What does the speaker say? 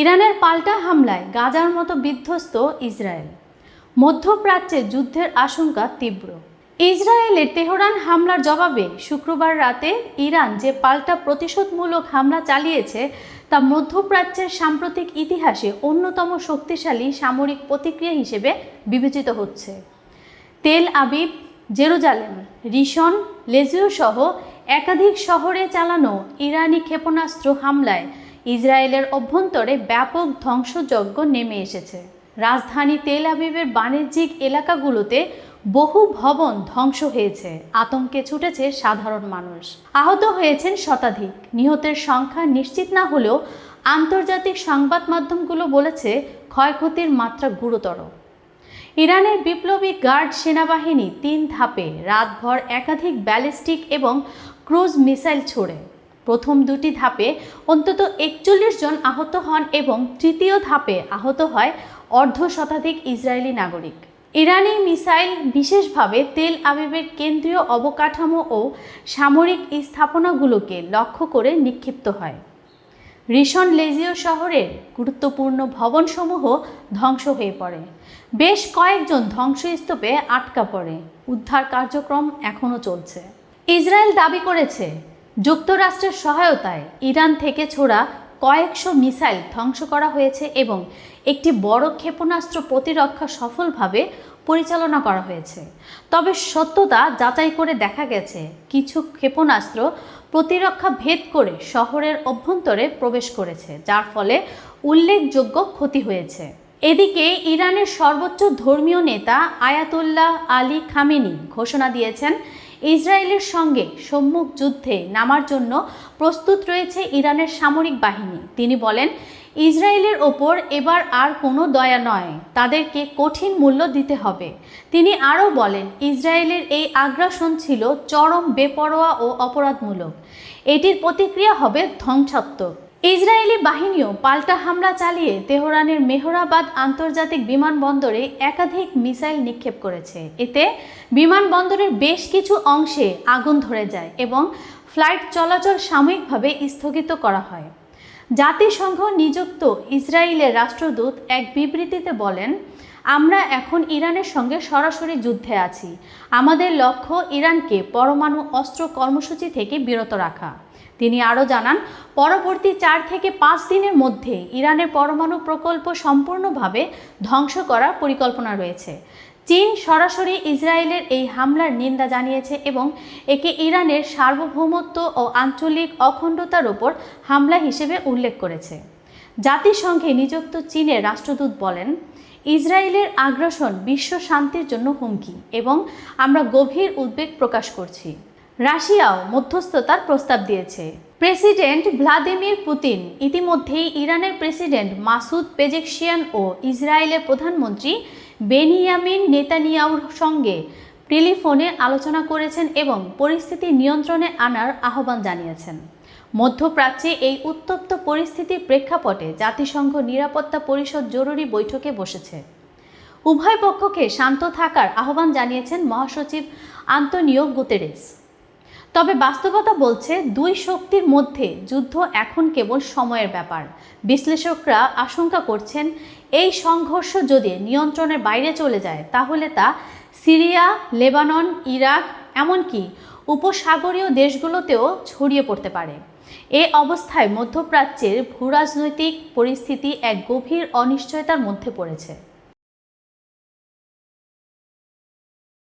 ইরানের পাল্টা হামলায় গাজার মতো বিধ্বস্ত ইসরায়েল। মধ্যপ্রাচ্যে যুদ্ধের আশঙ্কা তীব্র। ইসরায়েলের তেহরান হামলার জবাবে শুক্রবার রাতে ইরান যে পাল্টা প্রতিশোধমূলক হামলা চালিয়েছে, তা মধ্যপ্রাচ্যের সাম্প্রতিক ইতিহাসে অন্যতম শক্তিশালী সামরিক প্রতিক্রিয়া হিসেবে বিবেচিত হচ্ছে। তেল আবিব, জেরুজালেম রিশন লেজিও সহ একাধিক শহরে চালানো ইরানি ক্ষেপণাস্ত্র হামলায় ইসরায়েলের অভ্যন্তরে ব্যাপক ধ্বংসযজ্ঞ নেমে এসেছে। রাজধানী তেল আবিবের বাণিজ্যিক এলাকাগুলোতে বহু ভবন ধ্বংস হয়েছে। আতঙ্কে ছুটেছে সাধারণ মানুষ। আহত হয়েছেন শতাধিক। নিহতের সংখ্যা নিশ্চিত না হলেও আন্তর্জাতিক সংবাদ মাধ্যমগুলো বলেছে ক্ষয়ক্ষতির মাত্রা গুরুতর। ইরানের বিপ্লবী গার্ড সেনাবাহিনী তিন ধাপে রাতভর একাধিক ব্যালিস্টিক এবং ক্রুজ মিসাইল ছোড়ে। প্রথম দুটি ধাপে অন্তত একচল্লিশ জন আহত হন এবং তৃতীয় ধাপে আহত হয় অর্ধ শতাধিক ইসরায়েলি নাগরিক। ইরানি মিসাইল বিশেষভাবে তেল আবিবের কেন্দ্রীয় অবকাঠামো ও সামরিক স্থাপনাগুলোকে লক্ষ্য করে নিক্ষিপ্ত হয়। রিশন লেজিও শহরের গুরুত্বপূর্ণ ভবনসমূহ ধ্বংস হয়ে পড়ে। বেশ কয়েকজন ধ্বংসস্তূপে আটকা পড়ে। উদ্ধার কার্যক্রম এখনও চলছে। ইসরায়েল দাবি করেছে যুক্তরাষ্ট্রের সহায়তায় ইরান থেকে ছোড়া কয়েকশো মিসাইল ধ্বংস করা হয়েছে এবং একটি বড় ক্ষেপণাস্ত্র প্রতিরক্ষা সফলভাবে পরিচালনা করা হয়েছে। তবে সত্যতা যাচাই করে দেখা গেছে, কিছু ক্ষেপণাস্ত্র প্রতিরক্ষা ভেদ করে শহরের অভ্যন্তরে প্রবেশ করেছে, যার ফলে উল্লেখযোগ্য ক্ষতি হয়েছে। এদিকে ইরানের সর্বোচ্চ ধর্মীয় নেতা আয়াতুল্লাহ আলী খামেনি ঘোষণা দিয়েছেন ইসরায়েলের সঙ্গে সম্মুখ যুদ্ধে নামার জন্য প্রস্তুত রয়েছে ইরানের সামরিক বাহিনী। তিনি বলেন, ইসরায়েলের ওপর এবার আর কোনো দয়া নয়। তাদেরকে কঠিন মূল্য দিতে হবে। তিনি আরও বলেন, ইসরায়েলের এই আগ্রাসন ছিল চরম বেপরোয়া ও অপরাধমূলক। এটির প্রতিক্রিয়া হবে ধ্বংসাত্মক। ইসরায়েলি বাহিনীও পাল্টা হামলা চালিয়ে তেহরানের মেহরাবাদ আন্তর্জাতিক বিমানবন্দরে একাধিক মিসাইল নিক্ষেপ করেছে। এতে বিমানবন্দরের বেশ কিছু অংশে আগুন ধরে যায় এবং ফ্লাইট চলাচল সাময়িকভাবে স্থগিত করা হয়। জাতিসংঘ নিযুক্ত ইসরায়েলের রাষ্ট্রদূত এক বিবৃতিতে বলেন, আমরা এখন ইরানের সঙ্গে সরাসরি যুদ্ধে আছি। আমাদের লক্ষ্য ইরানকে পরমাণু অস্ত্র কর্মসূচি থেকে বিরত রাখা। তিনি আরও জানান, পরবর্তী চার থেকে পাঁচ দিনের মধ্যে ইরানের পরমাণু প্রকল্প সম্পূর্ণভাবে ধ্বংস করার পরিকল্পনা রয়েছে। চীন সরাসরি ইসরায়েলের এই হামলার নিন্দা জানিয়েছে এবং একে ইরানের সার্বভৌমত্ব ও আঞ্চলিক অখণ্ডতার ওপর হামলা হিসেবে উল্লেখ করেছে। জাতিসংঘে নিযুক্ত চীনের রাষ্ট্রদূত বলেন, ইসরায়েলের আগ্রাসন বিশ্ব শান্তির জন্য হুমকি এবং আমরা গভীর উদ্বেগ প্রকাশ করছি। রাশিয়াও মধ্যস্থতার প্রস্তাব দিয়েছে। প্রেসিডেন্ট ভ্লাদিমির পুতিন ইতিমধ্যেই ইরানের প্রেসিডেন্ট মাসুদ পেজেকশিয়ান ও ইসরায়েলের প্রধানমন্ত্রী বেনিয়ামিন নেতানিয়াহুর সঙ্গে টেলিফোনে আলোচনা করেছেন এবং পরিস্থিতি নিয়ন্ত্রণে আনার আহ্বান জানিয়েছেন। মধ্যপ্রাচ্যে এই উত্তপ্ত পরিস্থিতির প্রেক্ষাপটে জাতিসংঘ নিরাপত্তা পরিষদ জরুরি বৈঠকে বসেছে। উভয় পক্ষকে শান্ত থাকার আহ্বান জানিয়েছেন মহাসচিব আন্তনিও গুতেরেস। তবে বাস্তবতা বলছে দুই শক্তির মধ্যে যুদ্ধ এখন কেবল সময়ের ব্যাপার। বিশ্লেষকরা আশঙ্কা করছেন, এই সংঘর্ষ যদি নিয়ন্ত্রণের বাইরে চলে যায়, তাহলে তা সিরিয়া, লেবানন, ইরাক, এমনকি উপসাগরীয় দেশগুলোতেও ছড়িয়ে পড়তে পারে। এ অবস্থায় মধ্যপ্রাচ্যের ভূরাজনৈতিক পরিস্থিতি এক গভীর অনিশ্চয়তার মধ্যে পড়েছে।